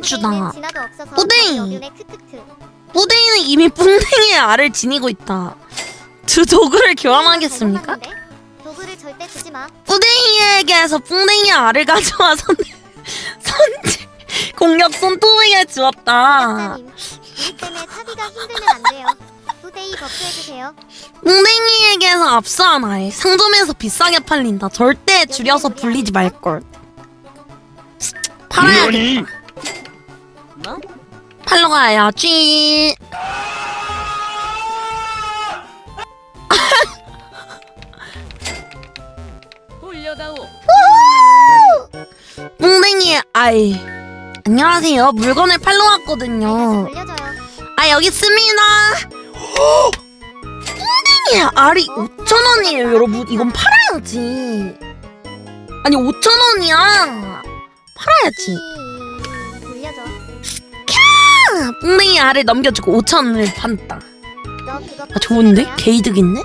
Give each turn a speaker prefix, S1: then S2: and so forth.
S1: 해주다. 뿌댕이. 뿌댕이는 이미 뿡댕이의 알을 지니고 있다. 두 도구를 교환하겠습니까?
S2: 잘 먹었는데? 도구를 절대 주지 마.
S1: 뿌댕이에게서 뿡댕이의 알을 가져와 선 선지 공격 손톱에게 주었다. 뿡댕이에게서 압수한 알 상점에서 비싸게 팔린다. 절대 줄여서 불리지 말걸. 팔아야겠다.
S3: 이러니
S1: 팔러 가야지.
S4: 돌려다오.
S1: 뿡댕이의 알. 안녕하세요. 물건을 팔러 왔거든요.
S2: 돌려줘요.
S1: 아 여기 있습니다. 뿡댕이의 알이 5천 원이에요, 여러분. 이건 팔아야지. 아니 5천 원이야. 팔아야지.
S2: 이- 돌려줘.
S1: 뿡댕이 알을 넘겨주고 5천 원을 판다.
S2: 너 그거
S1: 아 좋은데? 개이득 있네?